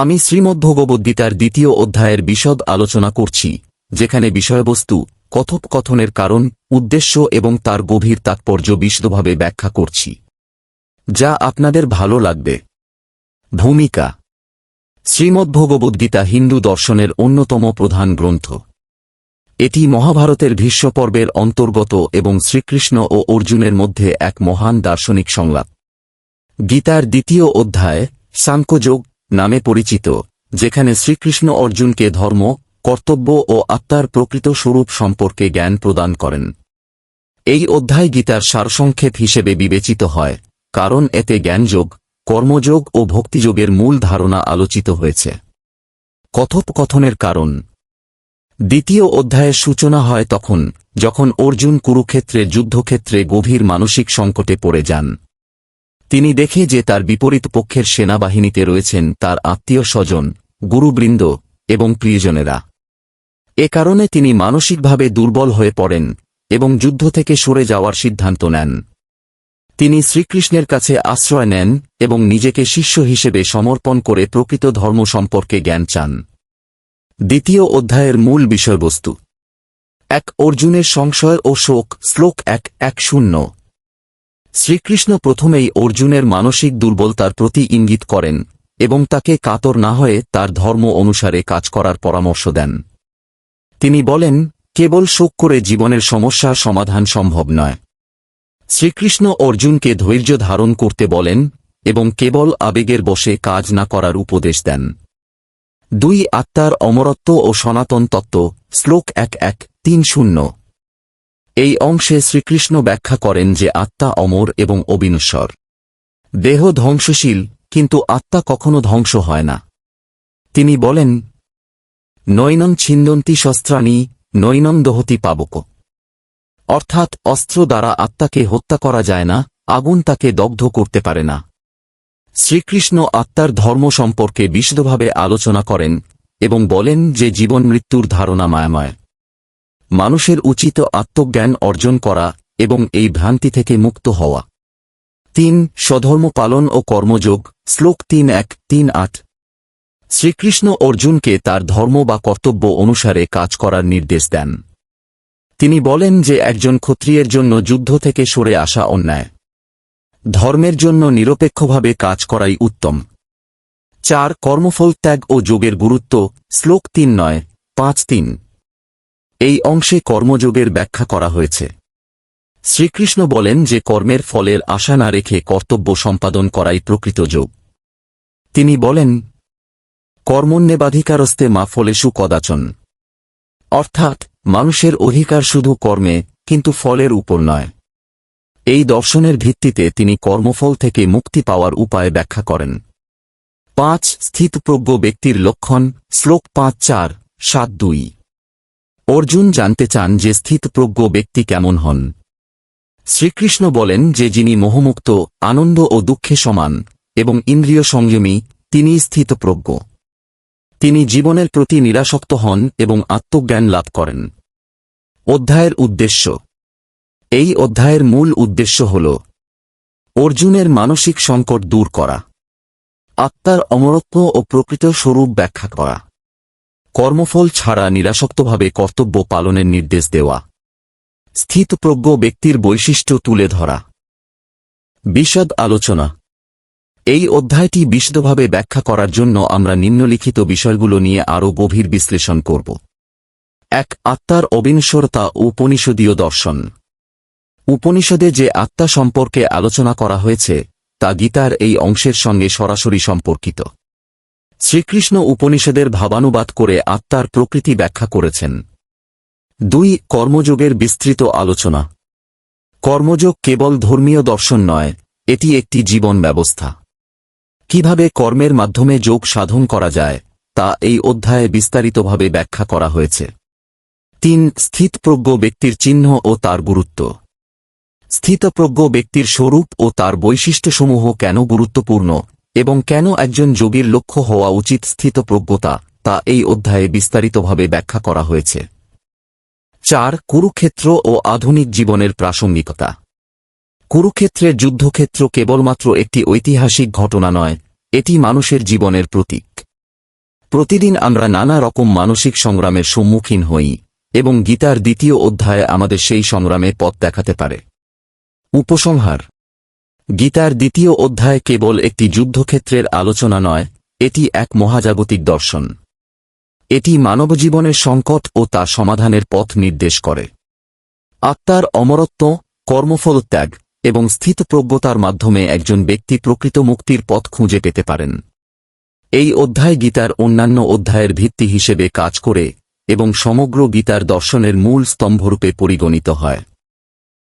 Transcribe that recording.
আমি শ্রীমদ্ভগবদ্গীতার দ্বিতীয় অধ্যায়ের বিশদ আলোচনা করছি, যেখানে বিষয়বস্তু, কথোপকথনের কারণ, উদ্দেশ্য এবং তার গভীর তাৎপর্য বিশদভাবে ব্যাখ্যা করছি। যা আপনাদের ভালো লাগবে। ভূমিকা। শ্রীমদ্ভগবদ্গীতা হিন্দু দর্শনের অন্যতম প্রধান গ্রন্থ। এটি মহাভারতের ভীষ্মপর্বের অন্তর্গত এবং শ্রীকৃষ্ণ ও অর্জুনের মধ্যে এক মহান দার্শনিক সংলাপ। গীতার দ্বিতীয় অধ্যায়, সাংখ্যযোগ নামে পরিচিত, যেখানে শ্রীকৃষ্ণ অর্জুনকে ধর্ম, কর্তব্য ও আত্মার প্রকৃত স্বরূপ সম্পর্কে জ্ঞান প্রদান করেন। এই অধ্যায় গীতার সারসংক্ষেপ হিসেবে বিবেচিত হয়, কারণ এতে জ্ঞানযোগ, কর্মযোগ ও ভক্তিযোগের মূল ধারণা আলোচিত হয়েছে। কথোপকথনের কারণ। দ্বিতীয় অধ্যায়ের সূচনা হয় তখন, যখন অর্জুন কুরুক্ষেত্রে, যুদ্ধক্ষেত্রে গভীর মানসিক সংকটে পড়ে যান। তিনি দেখে যে তার বিপরীত পক্ষের সেনাবাহিনীতে রয়েছেন তার আত্মীয় স্বজন, গুরুবৃন্দ এবং প্রিয়জনেরা। এ কারণে তিনি মানসিকভাবে দুর্বল হয়ে পড়েন এবং যুদ্ধ থেকে সরে যাওয়ার সিদ্ধান্ত নেন। তিনি শ্রীকৃষ্ণের কাছে আশ্রয় নেন এবং নিজেকে শিষ্য হিসেবে সমর্পণ করে প্রকৃত ধর্ম সম্পর্কে জ্ঞান চান। দ্বিতীয় অধ্যায়ের মূল বিষয়বস্তু। এক অর্জুনের সংশয় ও শোক, শ্লোক এক এক শূন্য। শ্রীকৃষ্ণ প্রথমেই অর্জুনের মানসিক দুর্বলতার প্রতি ইঙ্গিত করেন, এবং তাকে কাতর না হয়ে তার ধর্ম অনুসারে কাজ করার পরামর্শ দেন। তিনি বলেন, কেবল শোক করে জীবনের সমস্যার সমাধান সম্ভব নয়। শ্রীকৃষ্ণ অর্জুনকে ধৈর্য ধারণ করতে বলেন, এবং কেবল আবেগের বসে কাজ না করার উপদেশ দেন। দুই আত্মার অমরত্ব ও সনাতন তত্ত্ব, শ্লোক এক এক, তিন শূন্য। এই অংশে শ্রীকৃষ্ণ ব্যাখ্যা করেন যে আত্মা অমর এবং অবিনশ্বর। দেহ ধ্বংসশীল, কিন্তু আত্মা কখনো ধ্বংস হয় না। তিনি বলেন, নৈনং ছিন্দন্তি শস্ত্রাণী, নৈনং দহতি পাবক। অর্থাৎ অস্ত্র দ্বারা আত্মাকে হত্যা করা যায় না, আগুন তাকে দগ্ধ করতে পারে না। শ্রীকৃষ্ণ আত্মার ধর্ম সম্পর্কে বিশদভাবে আলোচনা করেন এবং বলেন যে জীবন মৃত্যুর ধারণা মায়াময়। মানুষের উচিত আত্মজ্ঞান অর্জন করা এবং এই ভ্রান্তি থেকে মুক্ত হওয়া। তিন, স্বধর্ম পালন ও কর্মযোগ, শ্লোক তিন এক, তিন আট। শ্রীকৃষ্ণ অর্জুনকে তার ধর্ম বা কর্তব্য অনুসারে কাজ করার নির্দেশ দেন। তিনি বলেন যে একজন ক্ষত্রিয়ের জন্য যুদ্ধ থেকে সরে আসা অন্যায়। ধর্মের জন্য নিরপেক্ষভাবে কাজ করাই উত্তম। চার, কর্মফল ত্যাগ ও যোগের গুরুত্ব, শ্লোক তিন নয়, পাঁচ তিন। এই অংশে কর্মযোগের ব্যাখ্যা করা হয়েছে। শ্রীকৃষ্ণ বলেন যে কর্মের ফলের আশা না রেখে কর্তব্য সম্পাদন করাই প্রকৃত যোগ। তিনি বলেন কর্মণ্যেবাধিকারস্তে মা ফলেষু কদাচন। অর্থাৎ, মানুষের অধিকার শুধু কর্মে, কিন্তু ফলের উপর নয়। এই দর্শনের ভিত্তিতে তিনি কর্মফল থেকে মুক্তি পাওয়ার উপায় ব্যাখ্যা করেন। পাঁচ স্থিতপ্রজ্ঞ ব্যক্তির লক্ষণ, শ্লোক পাঁচ চার, সাত দুই। অর্জুন জানতে চান যে স্থিতপ্রজ্ঞ ব্যক্তি কেমন হন। শ্রীকৃষ্ণ বলেন যে যিনি মোহমুক্ত, আনন্দ ও দুঃখে সমান, এবং ইন্দ্রিয় সংযমী, তিনি স্থিতপ্রজ্ঞ। তিনি জীবনের প্রতি নিরাসক্ত হন এবং আত্মজ্ঞান লাভ করেন। অধ্যায়ের উদ্দেশ্য। এই অধ্যায়ের মূল উদ্দেশ্য হল অর্জুনের মানসিক সংকট দূর করা। আত্মার অমরত্ব ও প্রকৃত স্বরূপ ব্যাখ্যা করা। কর্মফল ছাড়া নিরাসক্তভাবে কর্তব্য পালনের নির্দেশ দেওয়া। স্থিতপ্রজ্ঞ ব্যক্তির বৈশিষ্ট্য তুলে ধরা। বিশদ আলোচনা। এই অধ্যায়টি বিশদভাবে ব্যাখ্যা করার জন্য আমরা নিম্নলিখিত বিষয়গুলো নিয়ে আরও গভীর বিশ্লেষণ করব। এক, আত্মার অবিনশ্বরতা উপনিষদীয় দর্শন। উপনিষদে যে আত্মা সম্পর্কে আলোচনা করা হয়েছে, তা গীতার এই অংশের সঙ্গে সরাসরি সম্পর্কিত। শ্রীকৃষ্ণ উপনিষদের ভাবানুবাদ করে আত্মার প্রকৃতি ব্যাখ্যা করেছেন। দুই, কর্মযোগের বিস্তৃত আলোচনা। কর্মযোগ কেবল ধর্মীয় দর্শন নয়, এটি একটি জীবন ব্যবস্থা। কীভাবে কর্মের মাধ্যমে যোগ সাধন করা যায়, তা এই অধ্যায়ে বিস্তারিতভাবে ব্যাখ্যা করা হয়েছে। তিন, স্থিতপ্রজ্ঞ ব্যক্তির চিহ্ন ও তার গুরুত্ব। স্থিতপ্রজ্ঞ ব্যক্তির স্বরূপ ও তার বৈশিষ্ট্যসমূহ কেন গুরুত্বপূর্ণ এবং কেন একজন যোগীর লক্ষ্য হওয়া উচিত স্থিতপ্রজ্ঞতা তা এই অধ্যায়ে বিস্তারিতভাবে ব্যাখ্যা করা হয়েছে। চার, কুরুক্ষেত্র ও আধুনিক জীবনের প্রাসঙ্গিকতা। কুরুক্ষেত্রের যুদ্ধক্ষেত্র কেবলমাত্র একটি ঐতিহাসিক ঘটনা নয়, এটি মানুষের জীবনের প্রতীক। প্রতিদিন আমরা নানা রকম মানসিক সংগ্রামের সম্মুখীন হই, এবং গীতার দ্বিতীয় অধ্যায় আমাদের সেই সংগ্রামে পথ দেখাতে পারে। উপসংহার গীতার দ্বিতীয় অধ্যায় কেবল একটি যুদ্ধক্ষেত্রের আলোচনা নয়, এটি এক মহাজাগতিক দর্শন। এটি মানবজীবনের সংকট ও তা সমাধানের পথ নির্দেশ করে। আত্মার অমরত্ব কর্মফলত্যাগ এবং স্থিতপ্রজ্ঞতার মাধ্যমে একজন ব্যক্তি প্রকৃত মুক্তির পথ খুঁজে পেতে পারেন। এই অধ্যায় গীতার অন্যান্য অধ্যায়ের ভিত্তি হিসেবে কাজ করে এবং সমগ্র গীতার দর্শনের মূল স্তম্ভরূপে পরিগণিত হয়।